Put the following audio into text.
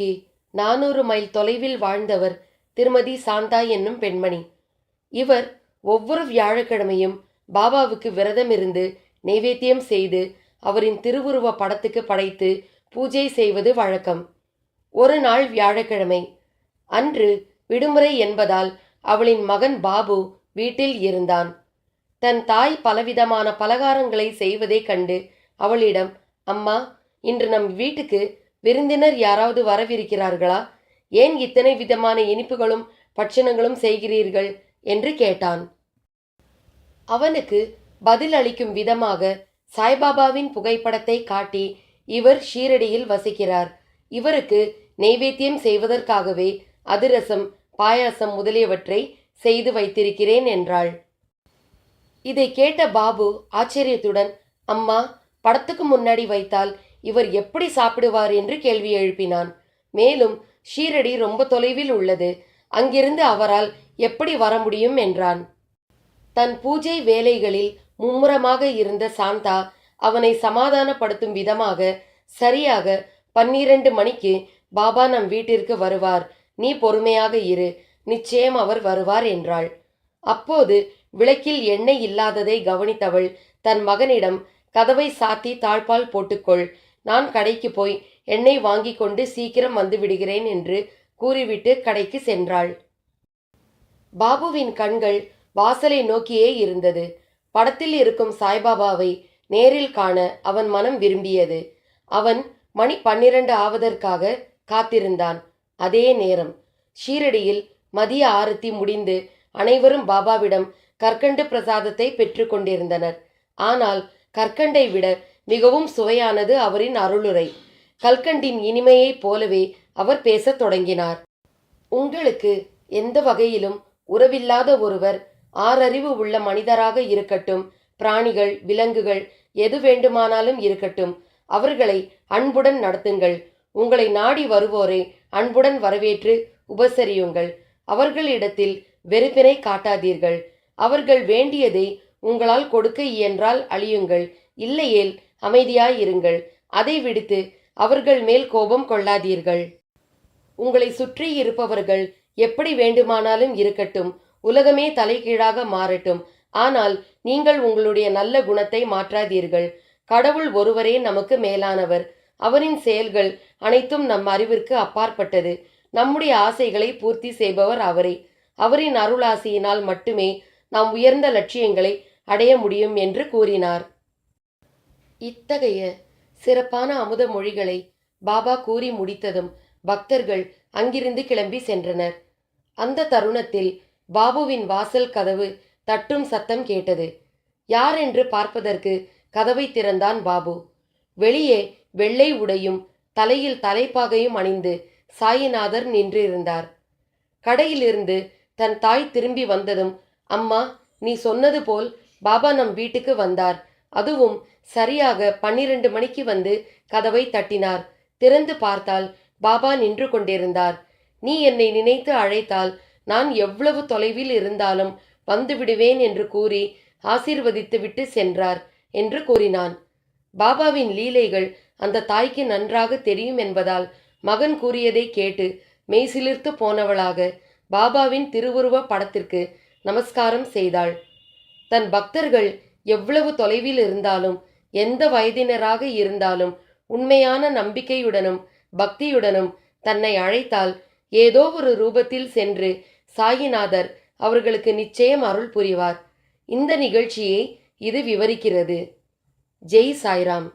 சென்னைக்கு நானூறு மைல் தொலைவில் வாழ்ந்தவர் திருமதி சாந்தா என்னும் பெண்மணி. இவர் ஒவ்வொரு வியாழக்கிழமையும் பாபாவுக்கு விரதம் இருந்து நைவேத்தியம் செய்து அவரின் திருவுருவ படத்துக்கு படைத்து பூஜை செய்வது வழக்கம். ஒரு நாள் வியாழக்கிழமை. அன்று விடுமுறை என்பதால் அவளின் மகன் பாபு வீட்டில் இருந்தான். தன் தாய் பலவிதமான பலகாரங்களை செய்வதைக் கண்டு அவளிடம் அம்மா இன்று நம் வீட்டுக்கு விருந்தினர் யாராவது வரவிருக்கிறார்களா? ஏன் இத்தனை விதமான இனிப்புகளும் பட்சணங்களும் செய்கிறீர்கள்? என்று கேட்டான். அவனுக்கு பதில் அளிக்கும் விதமாக சாய்பாபாவின் புகைப்படத்தை காட்டி இவர் ஷீரடியில் வசிக்கிறார். இவருக்கு நெய்வேத்தியம் செய்வதற்காகவே அதிரசம் பாயாசம் முதலியவற்றை செய்து வைத்திருக்கிறேன் என்றாள். இதை கேட்ட பாபு ஆச்சரியத்துடன் அம்மா படத்துக்கு முன்னாடி வைத்தால் இவர் எப்படி சாப்பிடுவார் என்று கேள்வி எழுப்பினான். மேலும் ஷீரடி ரொம்ப தொலைவில் உள்ளது. அங்கிருந்து அவரால் எப்படி வர முடியும் என்றான். தன் பூஜை வேலைகளில் மும்முரமாக இருந்த சாந்தா அவனை சமாதானப்படுத்தும் விதமாக சரியாக பன்னிரண்டு மணிக்கு பாபா நம் வீட்டிற்கு வருவார். நீ பொறுமையாக இரு. நிச்சயம் அவர் வருவார் என்றாள். அப்போது விளக்கில் எண்ணெய் இல்லாததை கவனித்தவள் தன் மகனிடம் கதவை சாத்தி தாழ்பால் போட்டுக்கொள். நான் கடைக்கு போய் எண்ணெய் வாங்கி கொண்டு சீக்கிரம் வந்து விடுகிறேன் என்று கூறிவிட்டு கடைக்கு சென்றாள். பாபுவின் கண்கள் வாசலை நோக்கியே இருந்தது. படத்தில் இருக்கும் சாய்பாபாவை நேரில் காண அவன் மனம் விரும்பியது. அவன் மணி பன்னிரண்டு ஆவதற்காக காத்திருந்தான். அதே நேரம் ஷீரடியில் மதிய ஆரத்தி முடிந்து அனைவரும் பாபாவிடம் கற்கண்டு பிரசாதத்தை பெற்று கொண்டிருந்தனர். ஆனால் கற்கண்டை விட மிகவும் சுவையானது அவரின் அருளுரை. கல்கண்டின் இனிமையைப் போலவே அவர் பேசத் தொடங்கினார். உங்களுக்கு எந்த வகையிலும் உறவில்லாத ஒருவர் ஆறறிவு உள்ள மனிதராக இருக்கட்டும் பிராணிகள் விலங்குகள் எது வேண்டுமானாலும் இருக்கட்டும் அவர்களை அன்புடன் நடத்துங்கள். உங்களை நாடி வருவோரை அன்புடன் வரவேற்று உபசரியுங்கள். அவர்களிடத்தில் வெறுப்பினை காட்டாதீர்கள். அவர்கள் வேண்டியதை உங்களால் கொடுக்க இயன்றால் அழியுங்கள். இல்லையேல் அமைதியாயிருங்கள் அதை விடுத்து அவர்கள் மேல் கோபம் கொள்ளாதீர்கள். உங்களை சுற்றி இருப்பவர்கள் எப்படி வேண்டுமானாலும் இருக்கட்டும். உலகமே தலைகீழாக மாறட்டும். ஆனால் நீங்கள் உங்களுடைய நல்ல குணத்தை மாற்றாதீர்கள். கடவுள் ஒருவரே நமக்கு மேலானவர். அவரின் செயல்கள் அனைத்தும் நம் அறிவிற்கு அப்பாற்பட்டது. நம்முடைய ஆசைகளை பூர்த்தி செய்பவர் அவரே. அவரின் அருளாசியினால் மட்டுமே நாம் உயர்ந்த லட்சியங்களை அடைய முடியும் என்று கூறினார். இத்தகைய சிறப்பான அமுத மொழிகளை பாபா கூறி முடித்ததும் பக்தர்கள் அங்கிருந்து கிளம்பி சென்றனர். அந்த தருணத்தில் பாபுவின் வாசல் கதவு தட்டும் சத்தம் கேட்டது. யார் என்று பார்ப்பதற்கு கதவை திறந்தான் பாபு. வெளியே வெள்ளை உடையும் தலையில் தலைப்பாகையும் அணிந்து சாயிநாதர் நின்றிருந்தார். கடையிலிருந்து தன் தாய் திரும்பி வந்ததும் அம்மா நீ சொன்னது போல் பாபா நம் வீட்டுக்கு வந்தார். அதுவும் சரியாக பன்னிரண்டு மணிக்கு வந்து கதவை தட்டினார். திறந்து பார்த்தால் பாபா நின்று கொண்டிருந்தார். நீ என்னை நினைத்து அழைத்தால் நான் எவ்வளவு தொலைவில் இருந்தாலும் வந்து விடுவேன் என்று கூறி ஆசீர்வதித்து விட்டு சென்றார் என்று கூறினான். பாபாவின் லீலைகள் அந்த தாய்க்கு நன்றாக தெரியும் என்பதால் மகன் கூறியதை கேட்டு மெய்சிலிர்த்து போனவளாக பாபாவின் திருவுருவ படத்திற்கு நமஸ்காரம் செய்தாள். தன் பக்தர்கள் எவ்வளவு தொலைவில் இருந்தாலும் எந்த வயதினராக இருந்தாலும் உண்மையான நம்பிக்கையுடனும் பக்தியுடனும் தன்னை அழைத்தால் ஏதோ ஒரு ரூபத்தில் சென்று சாயிநாதர் அவர்களுக்கு நிச்சயம் அருள் புரிவார். இந்த நிகழ்ச்சியை இது விவரிக்கிறது. ஜெய் சாய்ராம்.